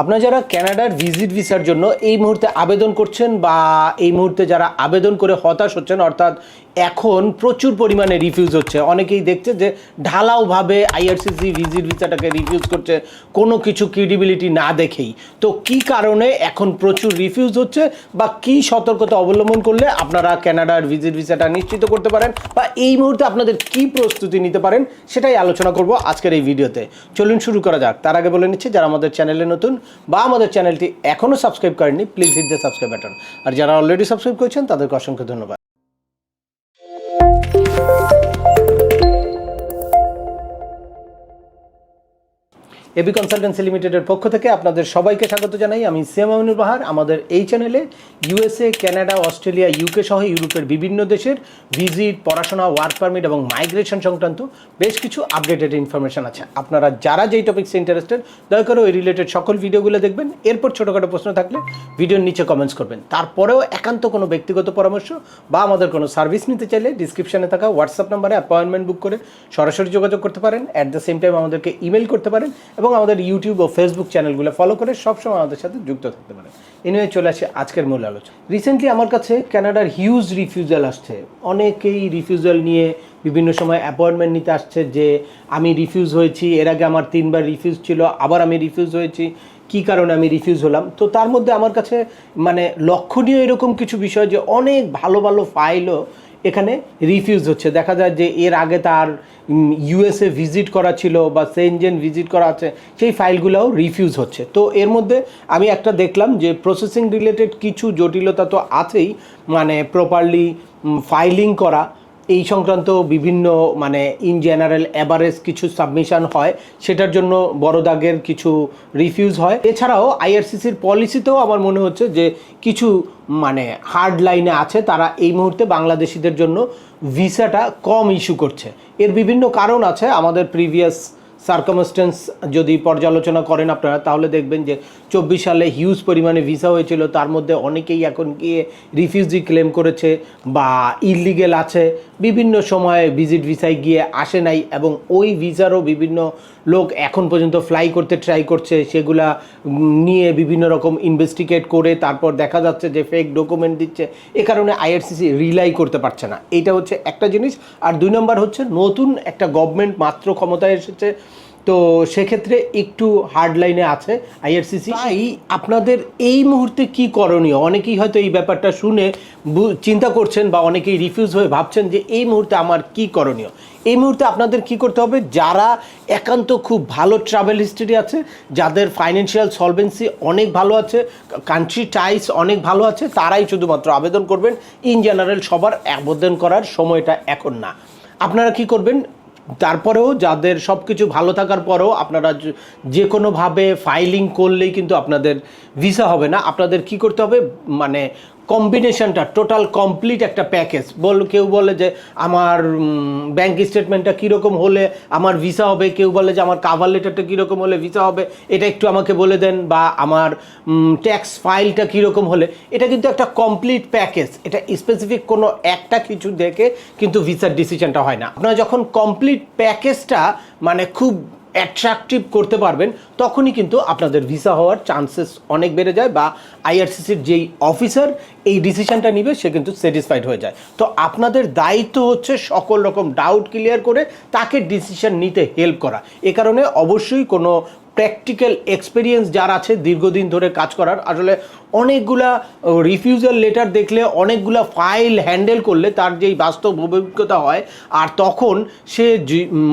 আপনারা যারা ক্যানাডার ভিজিট ভিসার জন্য এই মুহূর্তে আবেদন করছেন বা এই মুহূর্তে যারা আবেদন করে হতাশ হচ্ছেন, অর্থাৎ এখন প্রচুর পরিমাণে রিফিউজ হচ্ছে। অনেকেই দেখছে যে ঢালাওভাবে আইআরসিসি ভিজিট ভিসাটাকে রিফিউজ করছে, কোনো কিছু ক্রেডিবিলিটি না দেখেই। তো কি কারণে এখন প্রচুর রিফিউজ হচ্ছে বা কি সতর্কতা অবলম্বন করলে আপনারা ক্যানাডার ভিজিট ভিসাটা নিশ্চিত করতে পারেন বা এই মুহূর্তে আপনাদের কি প্রস্তুতি নিতে পারেন, সেটাই আলোচনা করব আজকের এই ভিডিওতে। চলুন শুরু করা যাক। তার আগে বলে নিচ্ছি, যারা আমাদের চ্যানেলে নতুন বা আমাদের চ্যানেলটি এখনও সাবস্ক্রাইব করেননি please hit the subscribe button আর যারা অলরেডি সাবস্ক্রাইব করেছেন, তাদেরকে অসংখ্য ধন্যবাদ। এবি কনসালটেন্সি লিমিটেডের পক্ষ থেকে আপনাদের সবাইকে স্বাগত জানাই। আমি সিএম আমিনুর বাহার। আমাদের এই চ্যানেলে ইউএসএ কানাডা অস্ট্রেলিয়া, ইউকে সহ ইউরোপের বিভিন্ন দেশের ভিজিট, পড়াশোনা, ওয়ার্ক পারমিট এবং মাইগ্রেশন সংক্রান্ত বেশ কিছু আপডেটেড ইনফরমেশন আছে। আপনারা যারা যেই টপিক্সে ইন্টারেস্টেড দয়া করে ওই রিলেটেড সকল ভিডিওগুলো দেখবেন। এরপর ছোটোখাটো প্রশ্ন থাকলে ভিডিওর নিচে কমেন্টস করবেন। তারপরেও একান্ত কোনো ব্যক্তিগত পরামর্শ বা আমাদের কোনো সার্ভিস নিতে চাইলে ডিসক্রিপশনে থাকা হোয়াটসঅ্যাপ নাম্বারে অ্যাপয়েন্টমেন্ট বুক করে সরাসরি যোগাযোগ করতে পারেন। অ্যাট দ্য সেম টাইম আমাদেরকে ইমেল করতে পারেন এবং আমাদের ইউটিউব ও ফেসবুক চ্যানেলগুলো ফলো করে সবসময় আমাদের সাথে যুক্ত থাকতে পারেন। এ নিয়ে চলে আসে আজকের মূল আলোচনা। রিসেন্টলি আমার কাছে কানাডার হিউজ রিফিউজাল আসছে। অনেকেই রিফিউজাল নিয়ে বিভিন্ন সময় অ্যাপয়েন্টমেন্ট নিতে আসছে যে, আমি রিফিউজ হয়েছি, এর আগে আমার তিনবার রিফিউজ ছিল, আবার আমি রিফিউজ হয়েছি, কী কারণে আমি রিফিউজ হলাম? তো তার মধ্যে আমার কাছে মানে লক্ষণীয় এরকম কিছু বিষয় যে, অনেক ভালো ভালো ফাইলও এখানে রিফিউজ হচ্ছে। দেখা যায় যে এর আগে তার ইউএসএ ভিজিট করা ছিল বা সেনজেন ভিজিট করা আছে, সেই ফাইলগুলোও রিফিউজ হচ্ছে। তো এর মধ্যে আমি একটা দেখলাম যে প্রসেসিং রিলেটেড কিছু জটিলতা তো আছেই মানে প্রপারলি ফাইলিং করা। এই সংক্রান্ত বিভিন্ন মানে ইন জেনারেল অ্যাভারেজ কিছু সাবমিশন হয়, সেটার জন্য বড় দাগের কিছু রিফিউজ হয়। এছাড়াও আইআরসিসির পলিসিতেও আমার মনে হচ্ছে যে কিছু মানে হার্ড লাইনে আছে, তারা এই মুহূর্তে বাংলাদেশিদের জন্য ভিসাটা কম ইস্যু করছে। এর বিভিন্ন কারণ আছে, আমাদের প্রিভিয়াস সার্কামস্টেন্স যদি পর্যালোচনা করেন আপনারা, তাহলে দেখবেন যে চব্বিশ সালে হিউজ পরিমাণে ভিসা হয়েছিল। তার মধ্যে অনেকেই এখন গিয়ে রিফিউজি ক্লেম করেছে বা ইলিগেল আছে। বিভিন্ন সময়ে ভিজিট ভিসায় গিয়ে আসে নাই এবং ওই ভিসারও বিভিন্ন লোক এখন পর্যন্ত ফ্লাই করতে ট্রাই করছে, সেগুলা নিয়ে বিভিন্ন রকম ইনভেস্টিগেট করে তারপর দেখা যাচ্ছে যে ফেক ডকুমেন্ট দিচ্ছে, এ কারণে আইআরসিসি রিলাই করতে পারছে না। এটা হচ্ছে একটা জিনিস। আর দুই নম্বর হচ্ছে নতুন একটা গভর্নমেন্ট মাত্র ক্ষমতায় এসেছে। তো সেক্ষেত্রে একটু হার্ড লাইনে আছে আইআরসিসি তাই? আপনাদের এই মুহূর্তে কি করণীয়? অনেকেই হয়তো এই ব্যাপারটা শুনে চিন্তা করছেন বা অনেকেই রিফিউজ হয়ে ভাবছেন যে এই মুহূর্তে আমার কি করণীয়? এই মুহূর্তে আপনাদের কি করতে হবে? যারা একান্ত খুব ভালো ট্রাভেল হিস্ট্রি আছে যাদের ফাইন্যান্সিয়াল সলভেন্সি অনেক ভালো আছে কান্ট্রি টাইস অনেক ভালো আছে তারাই শুধুমাত্র আবেদন করবেন। ইন জেনারেল সবার আবেদন করার সময়টা এখন না। আপনারা কি করবেন? তারপরেও যাদের সব কিছু ভালো থাকার পরেও আপনারা যে- কোনোভাবে ফাইলিং করলেই কিন্তু আপনাদের ভিসা হবে না। আপনাদের কি করতে হবে? মানে কম্বিনেশনটা টোটাল কমপ্লিট একটা প্যাকেজ বল, কেউ বলে যে আমার ব্যাংক স্টেটমেন্টটা কীরকম হলে আমার ভিসা হবে, কেউ বলে যে আমার কাভার লেটারটা কীরকম হলে ভিসা হবে, এটা একটু আমাকে বলে দেন, বা আমার ট্যাক্স ফাইলটা কীরকম হলে। এটা কিন্তু একটা কমপ্লিট প্যাকেজ এটা স্পেসিফিক কোনো একটা কিছু দেখে কিন্তু ভিসার ডিসিশনটা হয় না। আপনারা যখন কমপ্লিট প্যাকেজটা মানে খুব অ্যাট্রাকটিভ করতে পারবেন, তখনই কিন্তু আপনাদের ভিসা হওয়ার চান্সেস অনেক বেড়ে যায় বা আইআরসিসির যেই অফিসার এই ডিসিশনটা নিবে, সে কিন্তু স্যাটিসফাইড হয়ে যায়। তো আপনাদের দায়িত্ব হচ্ছে সকল রকম ডাউট ক্লিয়ার করে তাকে ডিসিশন নিতে হেল্প করা। এ কারণে অবশ্যই কোনো প্র্যাকটিক্যাল এক্সপিরিয়েন্স যার আছে দীর্ঘদিন ধরে কাজ করার, আসলে অনেকগুলা রিফিউজাল লেটার দেখলে, অনেকগুলা ফাইল হ্যান্ডেল করলে তার যেই বাস্তব অভিজ্ঞতা হয়, আর তখন সে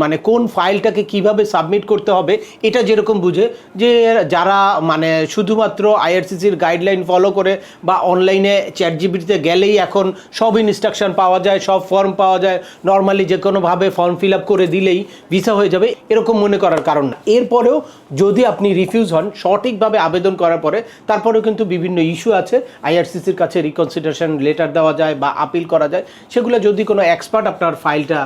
মানে কোন ফাইলটাকে কীভাবে সাবমিট করতে হবে, এটা যেরকম বুঝে যে যারা মানে শুধুমাত্র আইআরসিসির গাইডলাইন ফলো করে বা অনলাইনে চ্যাট জিবিটিতে গেলেই এখন সব ইনস্ট্রাকশন পাওয়া যায়, সব ফর্ম পাওয়া যায় নর্মালি যে কোনোভাবে ফর্ম ফিল আপ করে দিলেই ভিসা হয়ে যাবে, এরকম মনে করার কারণ না। এরপরেও যদি আপনি রিফিউজ হন, সঠিকভাবে আবেদন করার পরে, তারপরেও কিন্তু বিভিন্ন বিভিন্ন ইস্যু আছে আইআরসিসির কাছে রিকনসিডারেশন লেটার দেওয়া যায় বা আপিল করা যায়, সেগুলো যদি কোনো এক্সপার্ট আপনার ফাইলটা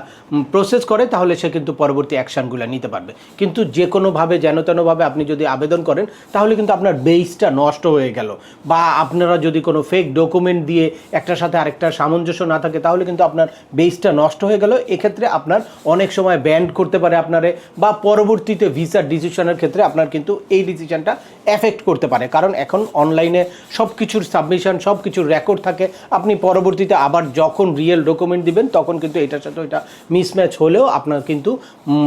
প্রসেস করে, তাহলে সে কিন্তু পরবর্তী অ্যাকশানগুলো নিতে পারবে। কিন্তু যে কোনোভাবে যেন তেনভাবে আপনি যদি আবেদন করেন, তাহলে কিন্তু আপনার বেসটা নষ্ট হয়ে গেল। বা আপনারা যদি কোনো ফেক ডকুমেন্ট দিয়ে একটার সাথে আরেকটা সামঞ্জস্য না থাকে, তাহলে কিন্তু আপনার বেসটা নষ্ট হয়ে গেল। এক্ষেত্রে আপনার অনেক সময় ব্যান্ড করতে পারে আপনারে, বা পরবর্তীতে ভিসার ডিসিশনের ক্ষেত্রে আপনার কিন্তু এই ডিসিশনটা এফেক্ট করতে পারে। কারণ এখন অনলাইনে সব কিছুর সাবমিশন সব কিছুর রেকর্ড থাকে। আপনি পরবর্তীতে আবার যখন রিয়েল ডকুমেন্ট দিবেন, তখন কিন্তু এটার সাথে ওইটা মিসম্যাচ হলেও আপনার কিন্তু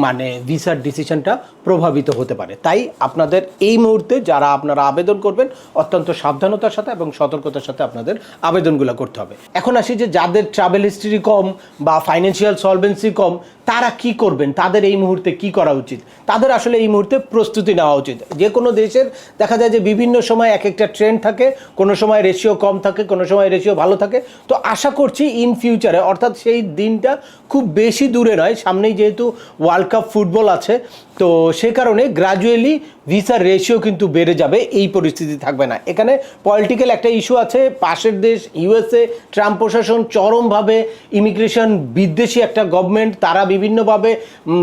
মানে ভিসার ডিসিশনটা প্রভাবিত হতে পারে। তাই আপনাদের এই মুহূর্তে যারা আপনারা আবেদন করবেন, অত্যন্ত সাবধানতার সাথে এবং সতর্কতার সাথে আপনাদের আবেদনগুলো করতে হবে। এখন আসি যে যাদের ট্রাভেল হিস্ট্রি কম বা ফাইন্যান্সিয়াল সলভেন্সি কম, তারা কি করবেন? তাদের এই মুহূর্তে কি করা উচিত? তাদের আসলে এই মুহূর্তে প্রস্তুতি নেওয়া উচিত। যে কোনো দেশের দেখা যায় যে বিভিন্ন সময় এক একটা ট্রেন্ড থাকে কোনো সময় রেশিও কম থাকে, কোনো সময় রেশিও ভালো থাকে। তো আশা করছি ইন ফিউচারে অর্থাৎ সেই দিনটা খুব বেশি দূরে নয়, সামনেই যেহেতু ওয়ার্ল্ড কাপ ফুটবল আছে তো সে কারণে গ্রাজুয়ালি ভিসার রেশিও কিন্তু বেড়ে যাবে এই পরিস্থিতি থাকবে না। এখানে পলিটিক্যাল একটা ইস্যু আছে পাশের দেশ ইউএসএ ট্রাম্প প্রশাসন চরমভাবে ইমিগ্রেশন বিদ্বেষী একটা গভর্নমেন্ট তারা বিভিন্নভাবে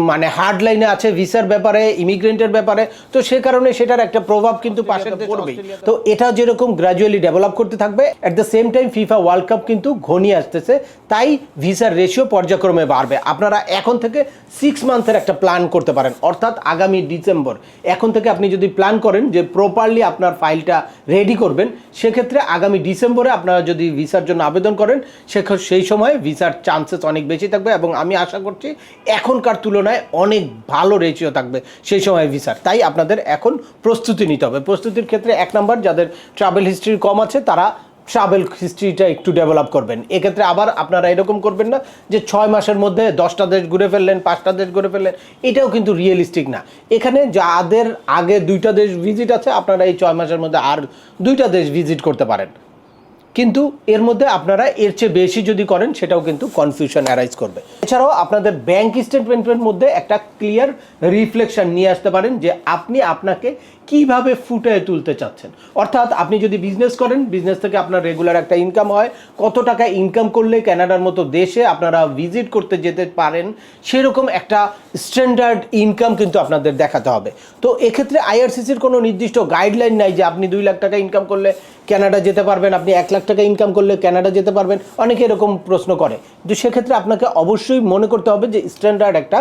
মানে হার্ড লাইনে আছে ভিসার ব্যাপারে ইমিগ্রেন্টের ব্যাপারে তো সে কারণে সেটার একটা প্রভাব কিন্তু পাশের দেশ পড়বেই। তো এটা যেরকম গ্রাজুয়ালি ডেভেলপ করতে থাকবে at the same time FIFA world cup কিন্তু ঘনিয়ে আসতেছে তাই ভিসার রেশিও পর্যায়ক্রমে বাড়বে। আপনারা এখন থেকে সিক্স মান্থের একটা প্ল্যান করতে পারেন অর্থাৎ আগামী ডিসেম্বর। এখন থেকে আপনি যদি প্ল্যান করেন যে প্রপারলি আপনার ফাইলটা রেডি করবেন, সেক্ষেত্রে আগামী ডিসেম্বরে আপনারা যদি ভিসার জন্য আবেদন করেন, সেখ- সেই সময় ভিসার চান্সেস অনেক বেশি থাকবে এবং আমি আশা করছি এখনকার তুলনায় অনেক ভালো রেশিও থাকবে সেই সময় ভিসার তাই আপনাদের এখন প্রস্তুতি নিতে হবে। প্রস্তুতির ক্ষেত্রে এক নম্বর যাদের ট্রাভেল হিস্ট্রি কম আছে, তারা ট্রাভেল হিস্ট্রিটা একটু ডেভেলপ করবেন। এক্ষেত্রে আবার আপনারা এরকম করবেন না যে ছয় মাসের মধ্যে দশটা দেশ ঘুরে ফেললেন, পাঁচটা দেশ ঘুরে ফেললেন, এটাও কিন্তু রিয়েলিস্টিক না। এখানে যাদের আগে দুইটা দেশ ভিজিট আছে, আপনারা এই ছয় মাসের মধ্যে আর দুইটা দেশ ভিজিট করতে পারেন। কিন্তু এর মধ্যে আপনারা এর চেয়ে বেশি যদি করেন, সেটাও কিন্তু কনফিউশন অ্যারাইজ করবে। এছাড়াও আপনাদের ব্যাংক স্টেটমেন্টের মধ্যে একটা ক্লিয়ার রিফ্লেকশন নিয়ে আসতে পারেন যে আপনি আপনাকে কীভাবে ফুটিয়ে তুলতে চাচ্ছেন? অর্থাৎ আপনি যদি বিজনেস করেন বিজনেস থেকে আপনার রেগুলার একটা ইনকাম হয়, কত টাকা ইনকাম করলে কানাডার মতো দেশে আপনারা ভিজিট করতে যেতে পারেন, সেরকম একটা স্ট্যান্ডার্ড ইনকাম কিন্তু আপনাদের দেখাতে হবে। তো এক্ষেত্রে আইআরসিসির কোনো নির্দিষ্ট গাইডলাইন নাই যে আপনি দুই লাখ টাকা ইনকাম করলে কানাডা যেতে পারবেন, আপনি এক লাখ টাকা ইনকাম করলে কানাডা যেতে পারবেন, অনেকে এরকম প্রশ্ন করে। তো সেক্ষেত্রে আপনাকে অবশ্যই মনে করতে হবে যে স্ট্যান্ডার্ড একটা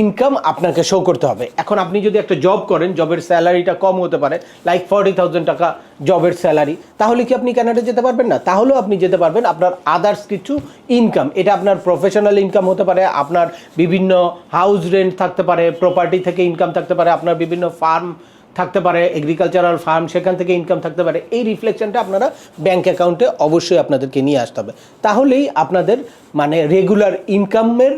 ইনকাম আপনাকে শো করতে হবে। এখন আপনি যদি একটা জব করেন জবের স্যালারিটা কম হতে পারে লাইক ফর্টি থাউজেন্ড টাকা জবের স্যালারি তাহলে কি আপনি ক্যানাডা যেতে পারবেন না? তাহলেও আপনি যেতে পারবেন আপনার আদার্স কিছু ইনকাম এটা আপনার প্রফেশনাল ইনকাম হতে পারে, আপনার বিভিন্ন হাউস রেন্ট থাকতে পারে প্রপার্টি থেকে ইনকাম থাকতে পারে, আপনার বিভিন্ন ফার্ম থাকতে পারে এগ্রিকালচারাল ফার্ম সেখান থেকে ইনকাম থাকতে পারে। এই রিফ্লেকশনটা আপনারা ব্যাংক অ্যাকাউন্টে অবশ্যই আপনাদেরকে নিয়ে আসতে হবে। তাহলেই আপনাদের মানে রেগুলার ইনকামের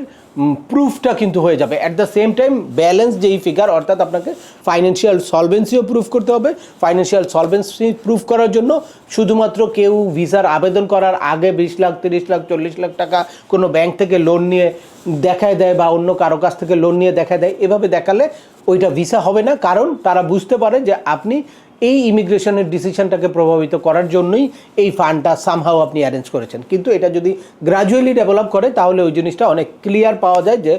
প্রুফটা কিন্তু হয়ে যাবে। At the same time balance যেই ফিগার অর্থাৎ আপনাকে ফাইন্যান্সিয়াল সলভেন্সিও প্রুফ করতে হবে। ফাইন্যান্সিয়াল সলভেন্সি প্রুফ করার জন্য শুধুমাত্র কেউ ভিসার আবেদন করার আগে বিশ লাখ, তিরিশ লাখ, চল্লিশ লাখ টাকা কোনো ব্যাংক থেকে লোন নিয়ে দেখায় দেয় বা অন্য কারও কাছ থেকে লোন নিয়ে দেখায় দেয়, এভাবে দেখালে ওইটা ভিসা হবে না। কারণ তারা বুঝতে পারে যে আপনি এই ইমিগ্রেশনের ডিসিশনটাকে প্রভাবিত করার জন্যই এই ফান্ডটা সামহাও আপনি অ্যারেঞ্জ করেছেন। কিন্তু এটা যদি গ্রাজুয়ালি ডেভেলপ করে, তাহলে ওই জিনিসটা অনেক ক্লিয়ার পাওয়া যায় যে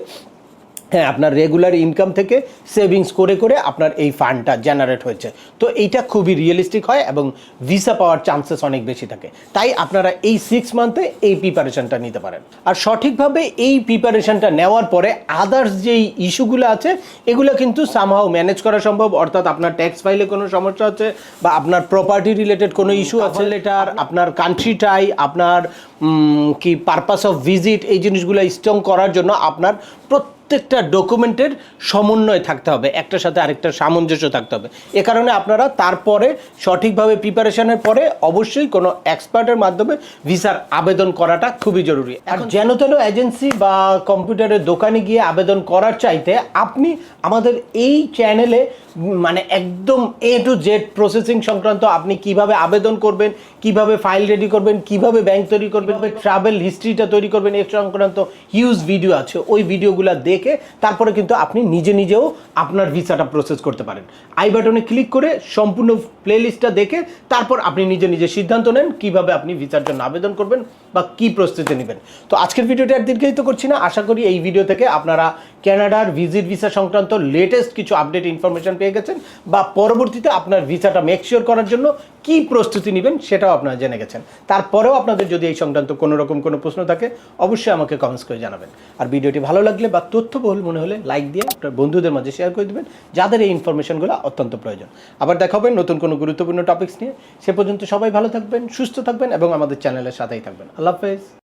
হ্যাঁ আপনার রেগুলার ইনকাম থেকে সেভিংস করে করে আপনার এই ফান্ডটা জেনারেট হয়েছে। তো এইটা খুবই রিয়েলিস্টিক হয় এবং ভিসা পাওয়ার চান্সেস অনেক বেশি থাকে। তাই আপনারা এই সিক্স মান্থে এই প্রিপারেশনটা নিতে পারেন। আর সঠিকভাবে এই প্রিপারেশনটা নেওয়ার পরে আদার্স যেই ইস্যুগুলো আছে এগুলো কিন্তু সামহাও ম্যানেজ করা সম্ভব। অর্থাৎ আপনার ট্যাক্স ফাইলে কোনো সমস্যা হচ্ছে বা আপনার প্রপার্টি রিলেটেড কোনো ইস্যু আছে। লেটার আপনার কান্ট্রিটাই আপনার কি পারপাস অফ ভিজিট এই জিনিসগুলো স্ট্রং করার জন্য আপনার প্রত্যেকটা ডকুমেন্টের সমন্বয় থাকতে হবে একটার সাথে আরেকটা সামঞ্জস্য থাকতে হবে। এ কারণে আপনারা তারপরে সঠিকভাবে প্রিপারেশনের পরে অবশ্যই কোনো এক্সপার্টের মাধ্যমে ভিসার আবেদন করাটা খুবই জরুরি। আর যেন তেন এজেন্সি বা কম্পিউটারের দোকানে গিয়ে আবেদন করার চাইতে আপনি আমাদের এই চ্যানেলে মানে একদম এ টু জেড প্রসেসিং সংক্রান্ত আপনি কীভাবে আবেদন করবেন কীভাবে ফাইল রেডি করবেন কীভাবে ব্যাংক তৈরি করবেন ট্রাভেল হিস্ট্রিটা তৈরি করবেন এর সংক্রান্ত হিউজ ভিডিও আছে। ওই ভিডিওগুলো দেখে দেখে তারপরে কিন্তু আপনি নিজে নিজেও আপনার ভিসাটা প্রসেস করতে পারেন। আই বাটনে ক্লিক করে সম্পূর্ণ প্লেলিস্টটা দেখে তারপর আপনি নিজে নিজে সিদ্ধান্ত নেন কীভাবে আপনি ভিসার জন্য আবেদন করবেন বা কি প্রস্তুতি নেবেন। তো আজকের ভিডিওটা আর দীর্ঘায়িত করছি না। আশা করি এই ভিডিও থেকে আপনারা ক্যানাডার ভিজিট ভিসা সংক্রান্ত লেটেস্ট কিছু আপডেট ইনফরমেশন পেয়ে গেছেন বা পরবর্তীতে আপনার ভিসাটা মেকশিওর করার জন্য কি প্রস্তুতি নেবেন সেটাও আপনারা জেনে গেছেন। তারপরেও আপনাদের যদি এই সংক্রান্ত কোনো রকম কোনো প্রশ্ন থাকে, অবশ্যই আমাকে কমেন্টস করে জানাবেন। আর ভিডিওটি ভালো লাগলে বা তথ্যবহুল মনে হলে লাইক দিয়ে আপনার বন্ধুদের মাঝে শেয়ার করে দেবেন, যাদের এই ইনফরমেশনগুলো অত্যন্ত প্রয়োজন। আবার দেখা হবে নতুন কোনো গুরুত্বপূর্ণ টপিক্স নিয়ে। সে পর্যন্ত সবাই ভালো থাকবেন, সুস্থ থাকবেন এবং আমাদের চ্যানেলের সাথেই থাকবেন। আল্লাহ হাফেজ।